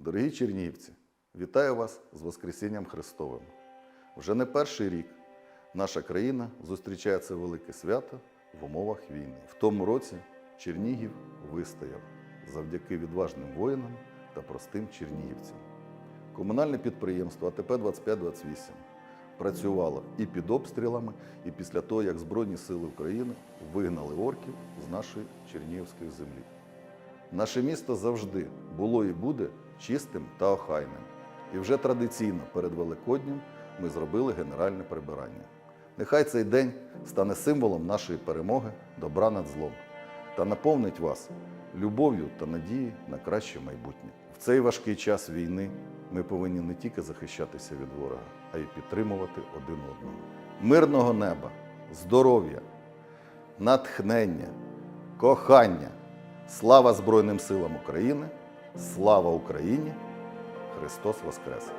Дорогі чернігівці, вітаю вас з Воскресінням Христовим. Вже не перший рік наша країна зустрічає це велике свято в умовах війни. В тому році Чернігів вистояв завдяки відважним воїнам та простим чернігівцям. Комунальне підприємство АТП 2528 працювало і під обстрілами, і після того, як Збройні Сили України вигнали орків з нашої Чернігівської землі. Наше місто завжди було і буде чистим та охайним. І вже традиційно перед Великоднем ми зробили генеральне прибирання. Нехай цей день стане символом нашої перемоги, добра над злом та наповнить вас любов'ю та надією на краще майбутнє. В цей важкий час війни ми повинні не тільки захищатися від ворога, а й підтримувати один одного. Мирного неба, здоров'я, натхнення, кохання. Слава Збройним силам України! Слава Україні! Христос Воскрес!